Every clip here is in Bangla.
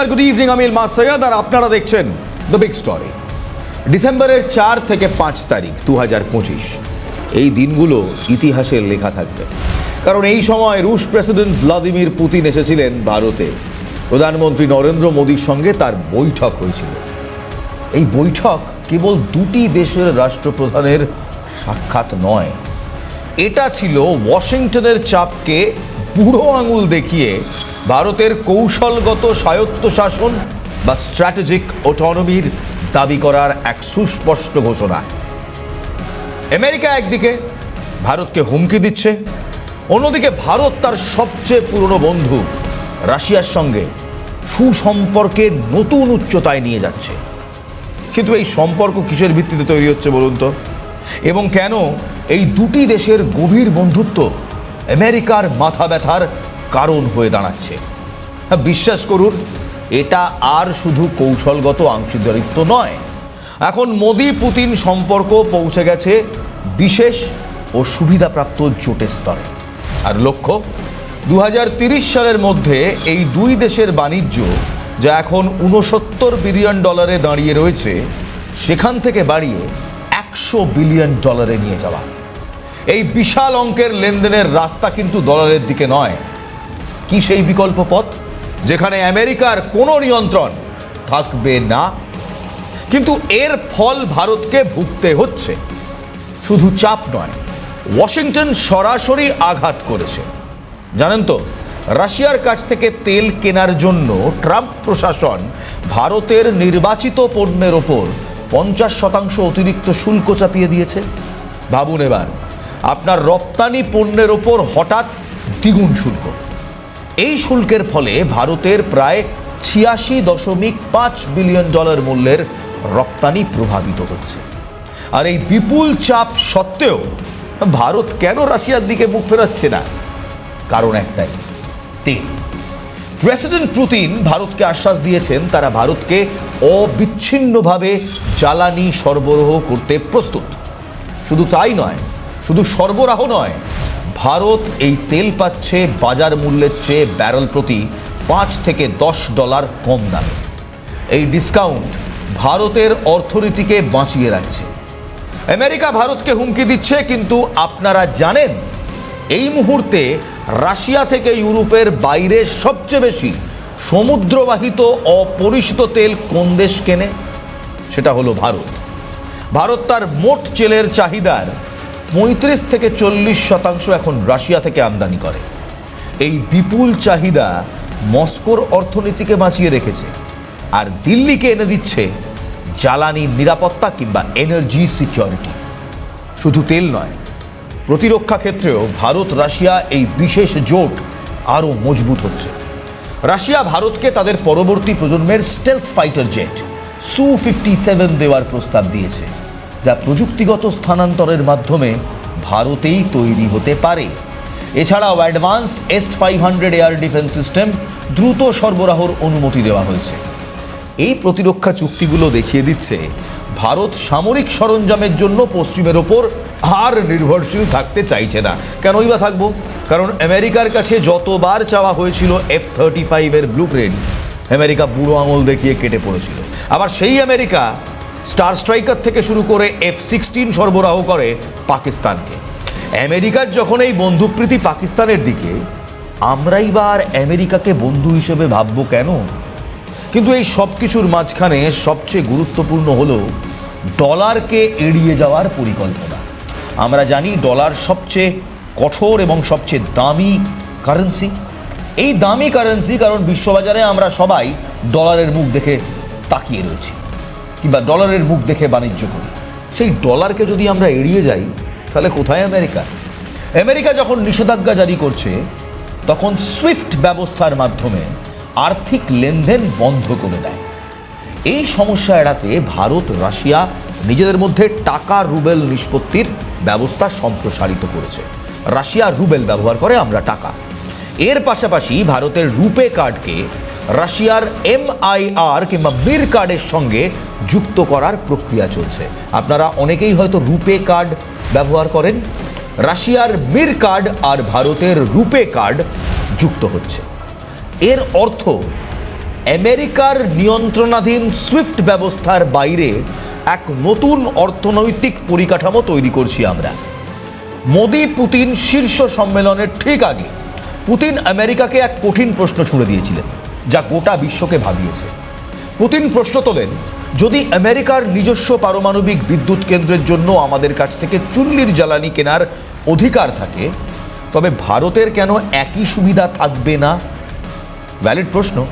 নমস্কার গুড ইভিনিং আমি ইলমাস সৈয়দ আর আপনারা দেখছেন দ্য বিগ স্টোরি ডিসেম্বরের চার থেকে পাঁচ তারিখ দু হাজার পঁচিশ। এই দিনগুলো ইতিহাসের লেখা থাকবে। কারণ এই সময় রুশ প্রেসিডেন্ট ভ্লাদিমির পুতিন এসেছিলেন ভারতে। প্রধানমন্ত্রী নরেন্দ্র মোদীর সঙ্গে তার বৈঠক হয়েছিল। এই বৈঠক কেবল দুটি দেশের রাষ্ট্রপ্রধানের সাক্ষাৎ নয়। এটা ছিল ওয়াশিংটনের চাপকে বুড়ো আঙুল দেখিয়ে ভারতের কৌশলগত স্বায়ত্তশাসন বা স্ট্র্যাটেজিক অটোনমির দাবি করার এক সুস্পষ্ট ঘোষণা। আমেরিকা একদিকে ভারতকে হুমকি দিচ্ছে, অন্যদিকে ভারত তার সবচেয়ে পুরনো বন্ধু রাশিয়ার সঙ্গে সুসম্পর্কের নতুন উচ্চতায় নিয়ে যাচ্ছে। কিন্তু এই সম্পর্ক কিসের ভিত্তিতে তৈরি হচ্ছে বলুন তো? এবং কেন এই দুটি দেশের গভীর বন্ধুত্ব আমেরিকার মাথা ব্যথার কারণ হয়ে দাঁড়াচ্ছে। হ্যাঁ, বিশ্বাস করুন এটা আর শুধু কৌশলগত অংশীদারিত্ব নয়। এখন মোদি পুতিন সম্পর্ক পৌঁছে গেছে বিশেষ ও সুবিধাপ্রাপ্ত জোটের স্তরে। আর লক্ষ্য দু সালের মধ্যে এই দুই দেশের বাণিজ্য যা এখন উনসত্তর বিলিয়ন ডলারে দাঁড়িয়ে রয়েছে সেখান থেকে বাড়িয়ে একশো বিলিয়ন ডলারে নিয়ে যাওয়া। এই বিশাল অঙ্কের লেনদেনের রাস্তা কিন্তু ডলারের দিকে নয়। কি সেই বিকল্প পথ? যেখানে আমেরিকার কোনো নিয়ন্ত্রণ থাকবে না। কিন্তু এর ফল ভারতকে ভুগতে হচ্ছে। শুধু চাপ নয়, ওয়াশিংটন সরাসরি আঘাত করেছে। জানেন তো, রাশিয়ার কাছ থেকে তেল কেনার জন্য ট্রাম্প প্রশাসন ভারতের নির্বাচিত পণ্যের ওপর পঞ্চাশ শতাংশ অতিরিক্ত শুল্ক চাপিয়ে দিয়েছে। ভাবুন এবার। আপনার রপ্তানি পণ্যের ওপর হঠাৎ দ্বিগুণ শুল্ক। এই শুল্কের ফলে ভারতের প্রায় ছিয়াশি দশমিক পাঁচ বিলিয়ন ডলার মূল্যের রপ্তানি প্রভাবিত হচ্ছে। আর এই বিপুল চাপ সত্ত্বেও ভারত কেন রাশিয়ার দিকে মুখ ফেরাচ্ছে না? কারণ একটাই তিন প্রেসিডেন্ট পুতিন ভারতকে আশ্বাস দিয়েছেন, তারা ভারতকে অবিচ্ছিন্নভাবে জ্বালানি সরবরাহ করতে প্রস্তুত। শুধু তাই নয় শুধু সরবরাহ নয়, ভারত এই তেল পাচ্ছে বাজার মূল্যের চেয়ে ব্যারেল প্রতি পাঁচ থেকে দশ ডলার কম দামে। এই ডিসকাউন্ট ভারতের অর্থনীতিকে বাঁচিয়ে রাখছে। আমেরিকা ভারতকে হুমকি দিচ্ছে, কিন্তু আপনারা জানেন, এই মুহূর্তে রাশিয়া থেকে ইউরোপের বাইরে সবচেয়ে বেশি সমুদ্রবাহিত অপরিচিত তেল কোন দেশ কেনে? সেটা হলো ভারত। ভারত তার মোট চেলের চাহিদার পঁয়ত্রিশ থেকে চল্লিশ শতাংশ এখন রাশিয়া থেকে আমদানি করে। এই বিপুল চাহিদা মস্কোর অর্থনীতিকে বাঁচিয়ে রেখেছে আর দিল্লিকে এনে দিচ্ছে জ্বালানি নিরাপত্তা কিংবা এনার্জি সিকিউরিটি শুধু তেল নয়, প্রতিরক্ষা ক্ষেত্রেও ভারত রাশিয়া এই বিশেষ জোট আরও মজবুত হচ্ছে। রাশিয়া ভারতকে তাদের পরবর্তী প্রজন্মের stealth fighter jet Su fifty seven দেওয়ার প্রস্তাব দিয়েছে। যা প্রযুক্তিগত স্থানান্তরের মাধ্যমে ভারতেই তৈরি হতে পারে। এছাড়াও advance S five hundred air defence system দ্রুত সরবরাহর অনুমতি দেওয়া হয়েছে। এই প্রতিরক্ষা চুক্তিগুলো দেখিয়ে দিচ্ছে, ভারত সামরিক সরঞ্জামের জন্য পশ্চিমের ওপর আর নির্ভরশীল থাকতে চাইছে না। কেনই বা থাকব? কারণ আমেরিকার কাছে যতবার চাওয়া হয়েছিল এফ থার্টি ফাইভের ব্লু প্রিন্ট আমেরিকা বুড়ো আঙুল দেখিয়ে কেটে পড়েছিল। আবার সেই আমেরিকা স্টার স্ট্রাইকার থেকে শুরু করে এফ সিক্সটিন সরবরাহ করে পাকিস্তানকে। আমেরিকার যখন এই বন্ধুপ্রীতি পাকিস্তানের দিকে, আমরাই বা আর আমেরিকাকে বন্ধু হিসেবে ভাবব কেন? কিন্তু এই সব কিছুর মাঝখানে সবচেয়ে গুরুত্বপূর্ণ হলো ডলারকে এড়িয়ে যাওয়ার পরিকল্পনা। আমরা জানি ডলার সবচেয়ে কঠোর এবং সবচেয়ে দামি কারেন্সি এই দামি কারেন্সি কারণ বিশ্ববাজারে আমরা সবাই ডলারের মুখ দেখে তাকিয়ে রয়েছি। কিংবা ডলারের মুখ দেখে বাণিজ্য করি। সেই ডলারকে যদি আমরা এড়িয়ে যাই, তাহলে কোথায় আমেরিকা? আমেরিকা যখন নিষেধাজ্ঞা জারি করছে, তখন সুইফট ব্যবস্থার মাধ্যমে আর্থিক লেনদেন বন্ধ করে দেয়। এই সমস্যা এড়াতে ভারত, রাশিয়া নিজেদের মধ্যে টাকা রুবেল নিষ্পত্তির ব্যবস্থা সম্প্রসারিত করেছে। রাশিয়া রুবেল ব্যবহার করে আমরা টাকা। এর পাশাপাশি ভারতের রুপে কার্ডকে রাশিয়ার এমআইআর কিংবা মির কার্ডের সঙ্গে যুক্ত করার প্রক্রিয়া চলছে। আপনারা অনেকেই হয়তো রুপে কার্ড ব্যবহার করেন। রাশিয়ার মির কার্ড আর ভারতের রুপে কার্ড যুক্ত হচ্ছে। এর অর্থ, আমেরিকার নিয়ন্ত্রণাধীন সুইফট ব্যবস্থার বাইরে এক নতুন অর্থনৈতিক পরিকাঠামো তৈরি করছি আমরা। মোদি পুতিন শীর্ষ সম্মেলনের ঠিক আগে পুতিন আমেরিকাকে এক কঠিন প্রশ্ন ছুড়ে দিয়েছিলেন, যা গোটা বিশ্বকে ভাবিয়েছে। পুতিন প্রশ্ন তোলেন যদি আমেরিকার নিজস্ব পারমাণবিক বিদ্যুৎ কেন্দ্রের জন্য আমাদের কাছ থেকে চুল্লির জ্বালানি কেনার অধিকার থাকে, তবে ভারতের কেন একই সুবিধা থাকবে না? ভ্যালিড প্রশ্ন।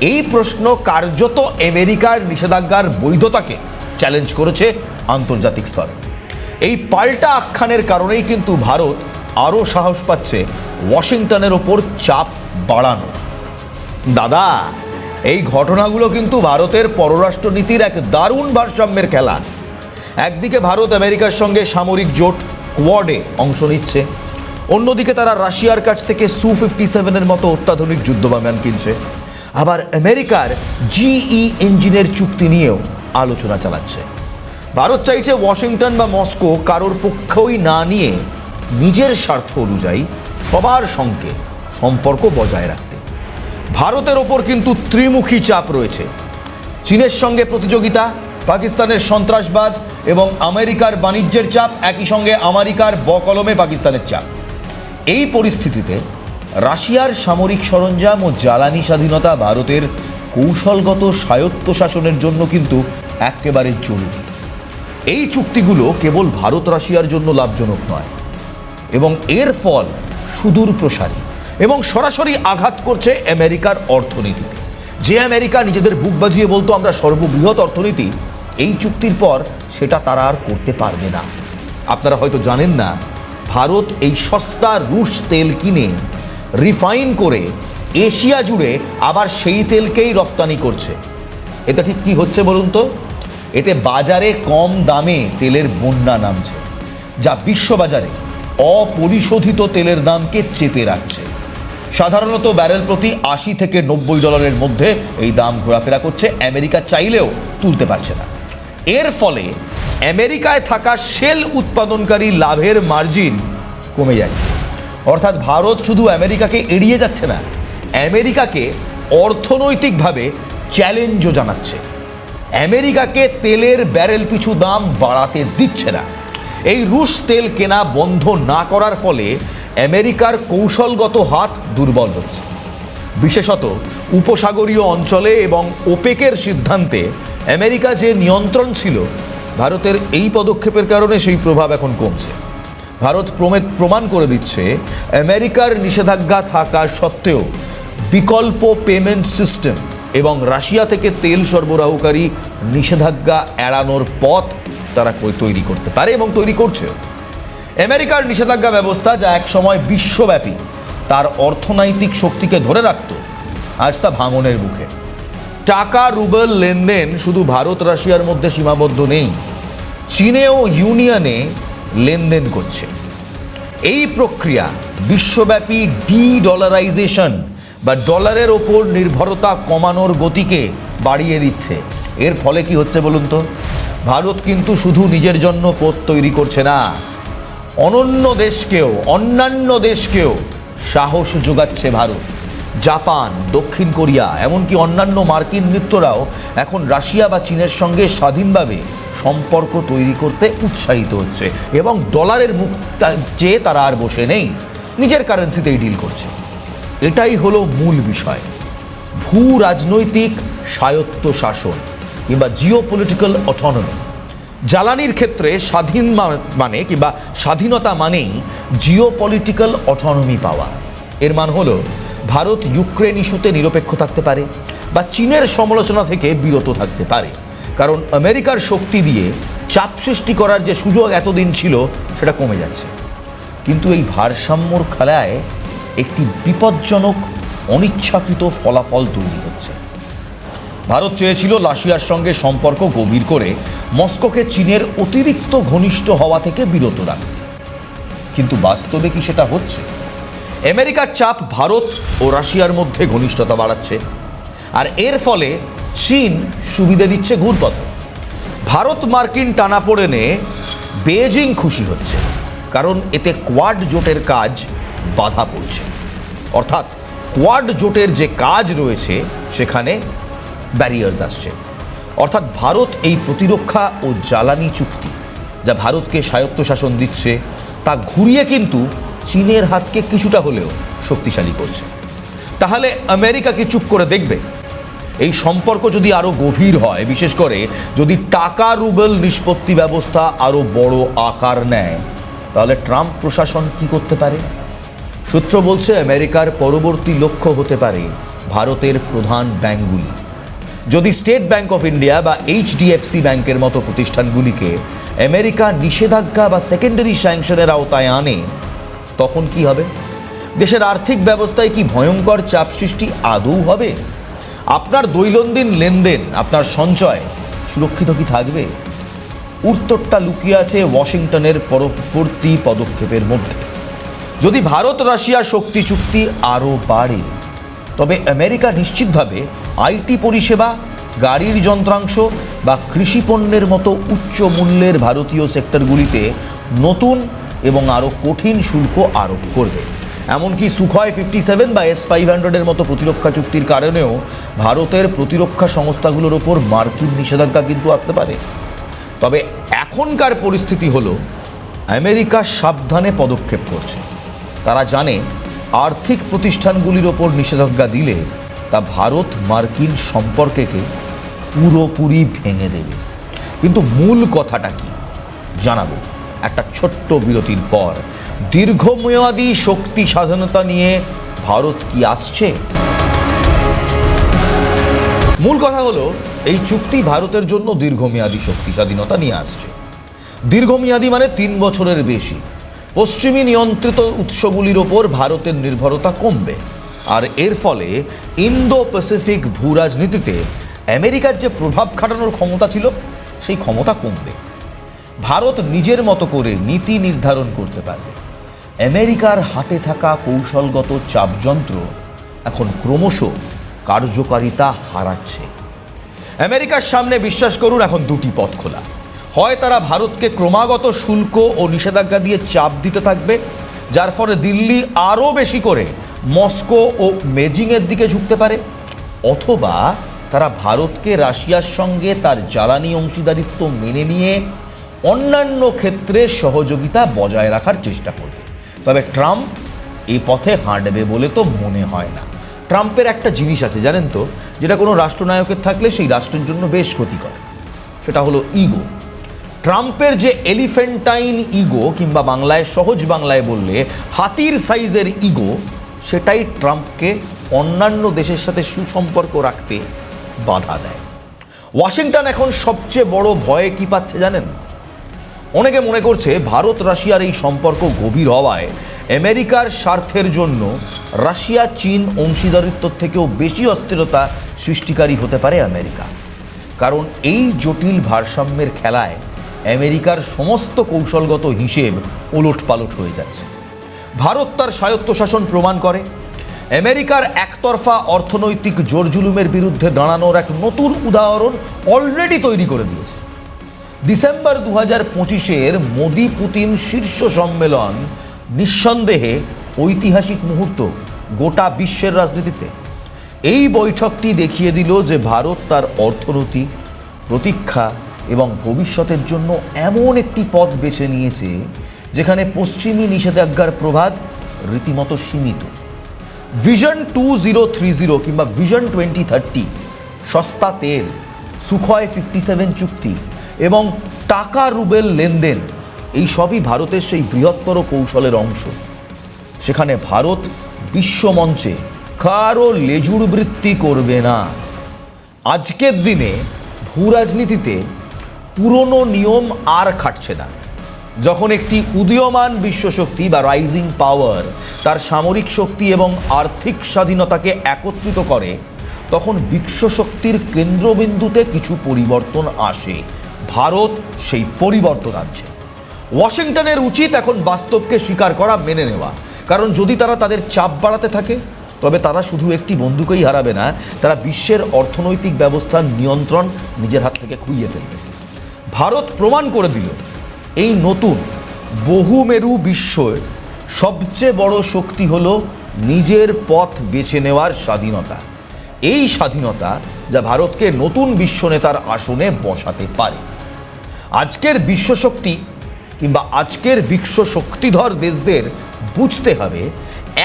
এই প্রশ্ন কার্যত আমেরিকার নিষেধাজ্ঞার বৈধতাকে চ্যালেঞ্জ করেছে আন্তর্জাতিক স্তরে। এই পাল্টা আখ্যানের কারণেই কিন্তু ভারত আরও সাহস পাচ্ছে ওয়াশিংটনের ওপর চাপ বাড়ানোর। দাদা এই ঘটনাগুলো কিন্তু ভারতের পররাষ্ট্রনীতির এক দারুণ ভারসাম্যের খেলা। একদিকে ভারত আমেরিকার সঙ্গে সামরিক জোট, কোয়াডে অংশ নিচ্ছে। অন্যদিকে তারা রাশিয়ার কাছ থেকে সু ফিফটি সেভেনের মতো অত্যাধুনিক যুদ্ধবিমান কিনছে। আবার আমেরিকার জিই ইঞ্জিনের চুক্তি নিয়েও আলোচনা চালাচ্ছে। ভারত চাইছে ওয়াশিংটন বা মস্কো কারোর পক্ষই না নিয়ে নিজের স্বার্থ অনুযায়ী সবার সঙ্গে সম্পর্ক বজায় রাখতে। ভারতের ওপর কিন্তু ত্রিমুখী চাপ রয়েছে। চীনের সঙ্গে প্রতিযোগিতা, পাকিস্তানের সন্ত্রাসবাদ এবং আমেরিকার বাণিজ্যের চাপ, একই সঙ্গে আমেরিকার বকলমে পাকিস্তানের চাপ। এই পরিস্থিতিতে রাশিয়ার সামরিক সরঞ্জাম ও জ্বালানি স্বাধীনতা ভারতের কৌশলগত স্বায়ত্তশাসনের জন্য কিন্তু একেবারে জরুরি। এই চুক্তিগুলো কেবল ভারত রাশিয়ার জন্য লাভজনক নয়, এবং এর ফল সুদূর প্রসারী এবং সরাসরি আঘাত করছে আমেরিকার অর্থনীতিতে যে আমেরিকা নিজেদের বুক বাজিয়ে বলতো, আমরা সর্ববৃহৎ অর্থনীতি, এই চুক্তির পর সেটা তারা আর করতে পারবে না। আপনারা হয়তো জানেন না, ভারত এই সস্তা রুশ তেল কিনে রিফাইন করে এশিয়া জুড়ে আবার সেই তেলকেই রপ্তানি করছে। এটা ঠিক কি হচ্ছে বলুন তো? এতে বাজারে কম দামে তেলের বন্যা নামছে, যা বিশ্ববাজারে অপরিশোধিত তেলের দামকে চেপে রাখছে। সাধারণত ব্যারেল প্রতি আশি থেকে নব্বই ডলারের মধ্যে এই দাম ঘোরাফেরা করছে। আমেরিকা চাইলেও তুলতে পারছে না। এর ফলে আমেরিকায় থাকা সেল উৎপাদনকারী লাভের মার্জিন কমে যাচ্ছে। অর্থাৎ ভারত শুধু আমেরিকাকে এড়িয়ে যাচ্ছে না, আমেরিকাকে অর্থনৈতিকভাবে চ্যালেঞ্জও জানাচ্ছে। আমেরিকাকে তেলের ব্যারেল পিছু দাম বাড়াতে দিচ্ছে না। এই রুশ তেল কেনা বন্ধ না করার ফলে আমেরিকার কৌশলগত হাত দুর্বল হচ্ছে। বিশেষত উপসাগরীয় অঞ্চলে এবং ওপেকের সিদ্ধান্তে আমেরিকা যে নিয়ন্ত্রণ ছিল, ভারতের এই পদক্ষেপের কারণে সেই প্রভাব এখন কমছে। ভারত প্রমে প্রমাণ করে দিচ্ছে, আমেরিকার নিষেধাজ্ঞা থাকা সত্ত্বেও বিকল্প পেমেন্ট সিস্টেম এবং রাশিয়া থেকে তেল সরবরাহকারী নিষেধাজ্ঞা এড়ানোর পথ তারা তৈরি করতে পারে এবং তৈরি করছেও। আমেরিকার নিষেধাজ্ঞা ব্যবস্থা যা একসময় বিশ্বব্যাপী, তার অর্থনৈতিক শক্তিকে ধরে রাখত, আজ তা ভাঙনের মুখে। টাকা, রুবেল লেনদেন শুধু ভারত, রাশিয়ার মধ্যে সীমাবদ্ধ নেই, চীনেও ইউনিয়নে লেনদেন করছে। এই প্রক্রিয়া বিশ্বব্যাপী ডি ডলারাইজেশন বা ডলারের ওপর নির্ভরতা কমানোর গতিকে বাড়িয়ে দিচ্ছে। এর ফলে কি হচ্ছে বলুন তো? ভারত কিন্তু শুধু নিজের জন্য পথ তৈরি করছে না অনন্য দেশকেও, অন্যান্য দেশকেও সাহস যোগাচ্ছে ভারত। জাপান, দক্ষিণ কোরিয়া, এমনকি অন্যান্য মার্কিন মিত্ররাও এখন রাশিয়া বা চীনের সঙ্গে স্বাধীনভাবে সম্পর্ক তৈরি করতে উৎসাহিত হচ্ছে এবং ডলারের মুখ চেয়ে তারা আর বসে নেই। নিজের কারেন্সিতেই ডিল করছে। এটাই হলো মূল বিষয়। ভূ রাজনৈতিক স্বায়ত্ত শাসন কিংবা জিও পলিটিক্যাল অটোনমি জ্বালানির ক্ষেত্রে স্বাধীন মানে কিংবা স্বাধীনতা মানেই জিও পলিটিক্যাল অটোনমি পাওয়া এর মান হলো, ভারত ইউক্রেন ইস্যুতে নিরপেক্ষ থাকতে পারে বা চীনের সমালোচনা থেকে বিরত থাকতে পারে। কারণ আমেরিকার শক্তি দিয়ে চাপ সৃষ্টি করার যে সুযোগ এতদিন ছিল, সেটা কমে যাচ্ছে। কিন্তু এই ভারসাম্যর খেলায় একটি বিপজ্জনক, অনিচ্ছাকৃত ফলাফল তৈরি হচ্ছে। ভারত চেয়েছিল রাশিয়ার সঙ্গে সম্পর্ক গভীর করে মস্কোকে চীনের অতিরিক্ত ঘনিষ্ঠ হওয়া থেকে বিরত রাখতে। কিন্তু বাস্তবে কি সেটা হচ্ছে? আমেরিকার চাপ ভারত ও রাশিয়ার মধ্যে ঘনিষ্ঠতা বাড়াচ্ছে, আর এর ফলে চীন সুবিধে দিচ্ছে ঘুরপথে। ভারত মার্কিন টানাপোড়েনে বেজিং খুশি হচ্ছে, কারণ এতে কোয়াড জোটের কাজ বাধা পড়ছে। অর্থাৎ কোয়াড জোটের যে কাজ রয়েছে, সেখানে ব্যারিয়ার্স আসছে। অর্থাৎ ভারত এই প্রতিরক্ষা ও জ্বালানি চুক্তি, যা ভারতকে স্বায়ত্তশাসন দিচ্ছে, তা ঘুরিয়ে কিন্তু চীনের হাতকে কিছুটা হলেও শক্তিশালী করছে। তাহলে আমেরিকা কি চুপ করে দেখবে? এই সম্পর্ক যদি আরও গভীর হয়, বিশেষ করে যদি টাকা রুবেল নিষ্পত্তি ব্যবস্থা আরও বড় আকার নেয়, তাহলে ট্রাম্প প্রশাসন কি করতে পারে? সূত্র বলছে, আমেরিকার পরবর্তী লক্ষ্য হতে পারে ভারতের প্রধান ব্যাংকগুলি। যদি স্টেট ব্যাংক অফ ইন্ডিয়া বা এইচডিএফসি ব্যাংকের মতো প্রতিষ্ঠানগুলিকে আমেরিকা নিষেধাজ্ঞা বা সেকেন্ডারি স্যাংশনের আওতায় আনে, তখন কি হবে? দেশের আর্থিক ব্যবস্থায় কি ভয়ঙ্কর চাপ সৃষ্টি আদৌ হবে? আপনার দৈনন্দিন লেনদেন, আপনার সঞ্চয় সুরক্ষিত কি থাকবে? উত্তরটা লুকিয়ে আছে ওয়াশিংটনের পরবর্তী পদক্ষেপের মধ্যে। যদি ভারত রাশিয়া শক্তি চুক্তি আরও বাড়ে তবে আমেরিকা নিশ্চিতভাবে আইটি পরিষেবা, গাড়ির যন্ত্রাংশ বা কৃষি পণ্যের মতো উচ্চ মূল্যের ভারতীয় সেক্টরগুলিতে নতুন এবং আরও কঠিন শুল্ক আরোপ করবে। এমনকি সুখয় ফিফটি সেভেন বা এস ফাইভ হান্ড্রেডের মতো প্রতিরক্ষা চুক্তির কারণেও ভারতের প্রতিরক্ষা সংস্থাগুলোর ওপর মার্কিন নিষেধাজ্ঞা কিন্তু আসতে পারে। তবে এখনকার পরিস্থিতি হলো, আমেরিকা সাবধানে পদক্ষেপ করছে। তারা জানে আর্থিক প্রতিষ্ঠানগুলির ওপর নিষেধাজ্ঞা দিলে তা ভারত মার্কিন সম্পর্ককে পুরোপুরি ভেঙে দেবে। কিন্তু মূল কথাটা কি জানাব। একটা ছোট্ট বিরতির পর দীর্ঘমেয়াদী শক্তি স্বাধীনতা নিয়ে ভারত কি আসছে? মূল কথা হলো, এই চুক্তি ভারতের জন্য দীর্ঘমেয়াদী শক্তি স্বাধীনতা নিয়ে আসছে। দীর্ঘমেয়াদী মানে তিন বছরের বেশি। পশ্চিমী নিয়ন্ত্রিত উৎসগুলির ওপর ভারতের নির্ভরতা কমবে। আর এর ফলে ইন্দো প্যাসিফিক ভূ রাজনীতিতে আমেরিকার যে প্রভাব খাটানোর ক্ষমতা ছিল, সেই ক্ষমতা কমবে। ভারত নিজের মতো করে নীতি নির্ধারণ করতে পারবে। আমেরিকার হাতে থাকা কৌশলগত চাপযন্ত্র এখন ক্রমশ কার্যকারিতা হারাচ্ছে। আমেরিকার সামনে বিশ্বাস করুন, এখন দুটি পথ খোলা। হয় তারা ভারতকে ক্রমাগত শুল্ক ও নিষেধাজ্ঞা দিয়ে চাপ দিতে থাকবে, যার ফলে দিল্লি আরও বেশি করে মস্কো ও মেজিংয়ের দিকে ঝুঁকতে পারে। অথবা তারা ভারতকে রাশিয়ার সঙ্গে তার জ্বালানি অংশীদারিত্ব মেনে নিয়ে অন্যান্য ক্ষেত্রে সহযোগিতা বজায় রাখার চেষ্টা করবে। তবে ট্রাম্প এই পথে হাঁটবে বলে তো মনে হয় না। ট্রাম্পের একটা জিনিস আছে, জানেন তো? যেটা কোনো রাষ্ট্রনায়কের থাকলে সেই রাষ্ট্রের জন্য বেশ ক্ষতিকর। সেটা হলো ইগো। ট্রাম্পের যে এলিফেন্টাইন ইগো কিংবা বাংলায় সহজ বাংলায় বললে হাতির সাইজের ইগো, সেটাই ট্রাম্পকে অন্যান্য দেশের সাথে সুসম্পর্ক রাখতে বাধা দেয়। ওয়াশিংটন এখন সবচেয়ে বড় ভয়ে কি পাচ্ছে জানেন? অনেকে মনে করছে ভারত রাশিয়ার এই সম্পর্ক গভীর হওয়ায় আমেরিকার স্বার্থের জন্য রাশিয়া, চীন অংশীদারিত্ব থেকেও বেশি অস্থিরতা সৃষ্টিকারী হতে পারে আমেরিকা। কারণ এই জটিল ভারসাম্যের খেলায় আমেরিকার সমস্ত কৌশলগত হিসেব ওলট পালট হয়ে যাচ্ছে। ভারত তার স্বায়ত্তশাসন প্রমাণ করে। আমেরিকার একতরফা অর্থনৈতিক জোরজুলুমের বিরুদ্ধে দাঁড়ানোর এক নতুন উদাহরণ অলরেডি তৈরি করে দিয়েছে। ডিসেম্বর দু হাজার পঁচিশের মোদি পুতিন শীর্ষ সম্মেলন নিঃসন্দেহে ঐতিহাসিক মুহূর্ত গোটা বিশ্বের রাজনীতিতে। এই বৈঠকটি দেখিয়ে দিল যে ভারত তার অর্থনীতি, প্রতীক্ষা এবং ভবিষ্যতের জন্য এমন একটি পথ বেছে নিয়েছে যেখানে পশ্চিমী নিষেধাজ্ঞার প্রভাব রীতিমতো সীমিত। Vision two zero three zero কিংবা ভিশন টোয়েন্টি থার্টি সস্তা তেল, সুখয় ফিফটি সেভেন চুক্তি এবং টাকা রুবেল লেনদেন, এই সবই ভারতের সেই বৃহত্তর কৌশলের অংশ। সেখানে ভারত বিশ্বমঞ্চে কারও লেজুর বৃত্তি করবে না। আজকের দিনে ভূ রাজনীতিতে পুরনো নিয়ম আর খাটছে না। যখন একটি উদীয়মান বিশ্বশক্তি বা রাইজিং পাওয়ার তার সামরিক শক্তি এবং আর্থিক স্বাধীনতাকে একত্রিত করে, তখন বিশ্বশক্তির কেন্দ্রবিন্দুতে কিছু পরিবর্তন আসে। ভারত সেই পরিবর্তন আনছে। ওয়াশিংটনের উচিত এখন বাস্তবকে স্বীকার করা, মেনে নেওয়া। কারণ যদি তারা তাদের চাপ বাড়াতে থাকে, তবে তারা শুধু একটি বন্ধুকেই হারাবে না, তারা বিশ্বের অর্থনৈতিক ব্যবস্থার নিয়ন্ত্রণ নিজের হাত থেকে খুইয়ে ফেলবে। ভারত প্রমাণ করে দিল, এই নতুন বহুমেরু বিশ্বের সবচেয়ে বড় শক্তি হল নিজের পথ বেছে নেওয়ার স্বাধীনতা। এই স্বাধীনতা যা ভারতকে নতুন বিশ্ব নেতার আসনে বসাতে পারে। আজকের বিশ্বশক্তি কিংবা আজকের বিশ্ব শক্তিধর দেশদের বুঝতে হবে,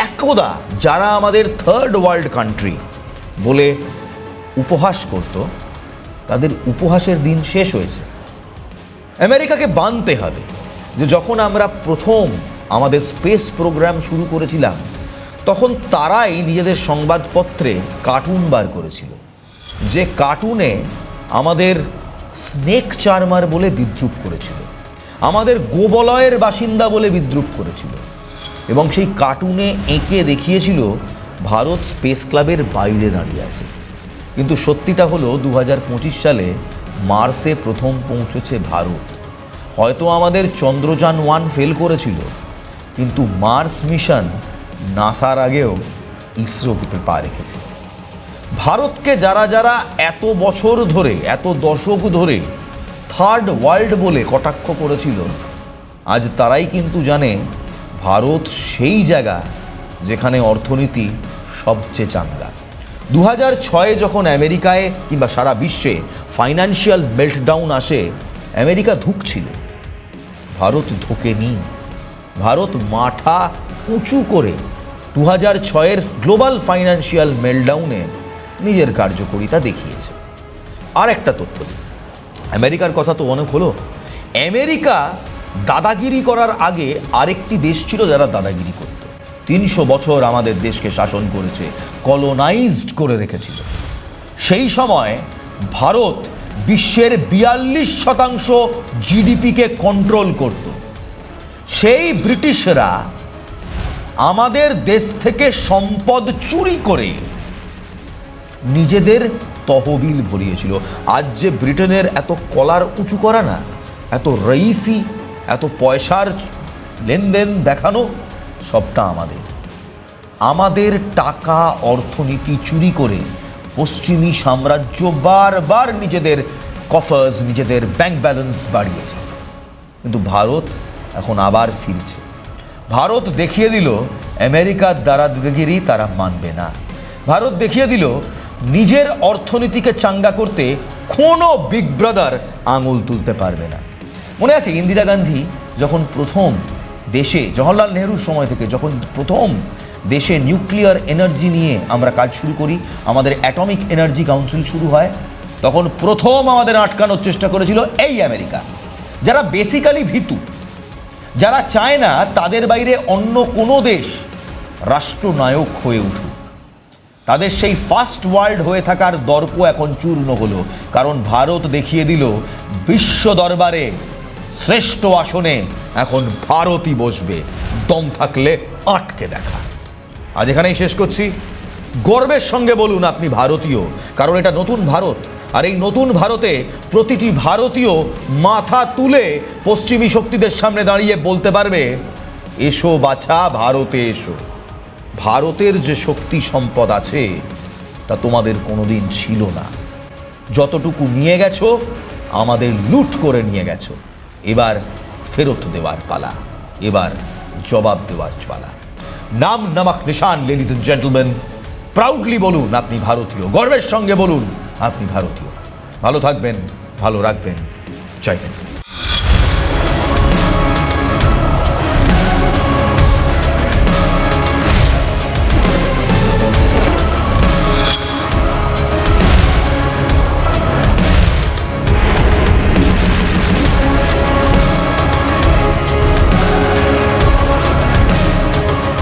একদা যারা আমাদের থার্ড ওয়ার্ল্ড কান্ট্রি বলে উপহাস করত, তাদের উপহাসের দিন শেষ হয়েছে। আমেরিকাকে বানতে হবে যে যখন আমরা প্রথম আমাদের স্পেস প্রোগ্রাম শুরু করেছিলাম, তখন তারাই নিজেদের সংবাদপত্রে কার্টুন বার করেছিল, যে কার্টুনে আমাদের স্নেক চার্মার বলে বিদ্রুপ করেছিল, আমাদের গোবলয়ের বাসিন্দা বলে বিদ্রুপ করেছিল এবং সেই কার্টুনে এঁকে দেখিয়েছিল ভারত স্পেস ক্লাবের বাইরে দাঁড়িয়ে আছে। কিন্তু সত্যিটা হলো দু হাজার পঁচিশ সালে মার্সে প্রথম পৌঁছেছে ভারত। হয়তো আমাদের চন্দ্রযান ওয়ান ফেল করেছিল, কিন্তু মার্স মিশন নাসার আগেও ইসরো ইসরোকে পা রেখেছে। ভারতকে যারা যারা এত বছর ধরে, এত দশক ধরে থার্ড ওয়ার্ল্ড বলে কটাক্ষ করেছিল, আজ তারাই কিন্তু জানে ভারত সেই জায়গা যেখানে অর্থনীতি সবচেয়ে চাঙ্গা। দু যখন আমেরিকায় কিংবা সারা বিশ্বে ফাইন্যান্সিয়াল মেল্টডাউন আসে, আমেরিকা ধুকছিল। ভারত ধোকেনি। ভারত মাথা উঁচু করে দু হাজার ছয়ের গ্লোবাল ফাইন্যান্সিয়াল মেলডাউনে নিজের কার্যকরিতা দেখিয়েছে। আর একটা তথ্য দিই। আমেরিকার কথা তো অনেক হলো। আমেরিকা দাদাগিরি করার আগে আরেকটি দেশ ছিল যারা দাদাগিরি করত। তিনশো বছর আমাদের দেশকে শাসন করেছে কলোনাইজড করে রেখেছিল। সেই সময় ভারত বিশ্বের বিয়াল্লিশ শতাংশ জিডিপিকে কন্ট্রোল করত। সেই ব্রিটিশরা আমাদের দেশ থেকে সম্পদ চুরি করে নিজেদের তহবিল ভরিয়েছিল। আজ যে ব্রিটেনের এত কলার উঁচু করা না, এত রইসি এত পয়সার লেনদেন দেখানো সবটা আমাদের। আমাদের টাকা অর্থনীতি চুরি করে পশ্চিমী সাম্রাজ্য বারবার নিজেদের কফার্স নিজেদের ব্যাংক ব্যালেন্স বাড়িয়েছে। কিন্তু ভারত এখন আবার ফিরছে। ভারত দেখিয়ে দিল, আমেরিকার দারাদিগিরি তারা মানবে না। ভারত দেখিয়ে দিল, নিজের অর্থনীতিকে চাঙ্গা করতে কোনো বিগ ব্রাদার আঙুল তুলতে পারবে না। মনে আছে, ইন্দিরা গান্ধী যখন প্রথম দেশে, জওহরলাল নেহরুর সময় থেকে যখন প্রথম দেশে নিউক্লিয়ার এনার্জি নিয়ে আমরা কাজ শুরু করি। আমাদের অ্যাটমিক এনার্জি কাউন্সিল শুরু হয়। তখন প্রথম আমাদের আটকানোর চেষ্টা করেছিল এই আমেরিকা। যারা বেসিক্যালি ভীতু, যারা চায় না তাদের বাইরে অন্য কোনো দেশ রাষ্ট্রনায়ক হয়ে উঠুক। তাদের সেই ফার্স্ট ওয়ার্ল্ড হয়ে থাকার দর্প এখন চূর্ণ হলো। কারণ ভারত দেখিয়ে দিল, বিশ্ব দরবারে শ্রেষ্ঠ আসনে এখন ভারতই বসবে। দম থাকলে আটকে দেখা। আজ এখানেই শেষ করছি। গর্বের সঙ্গে বলুন আপনি ভারতীয়, কারণ এটা নতুন ভারত। আর এই নতুন ভারতে প্রতিটি ভারতীয় মাথা তুলে পশ্চিমী শক্তিদের সামনে দাঁড়িয়ে বলতে পারবে, এসো বাছা, ভারতে এসো। ভারতের যে শক্তি সম্পদ আছে, তা তোমাদের কোনোদিন ছিল না। যতটুকু নিয়ে গেছো, আমাদের লুট করে নিয়ে গেছো। এবার ফেরত দেওয়ার পালা, এবার জবাব দেওয়ার পালা। নাম নামাক নিশান লেডিস এন্ড জেন্টলম্যান প্রাউডলি বলুন আপনি ভারতীয়, গর্বের সঙ্গে বলুন আপনি ভারতীয়। ভালো থাকবেন, ভালো রাখবেন। চাইবেন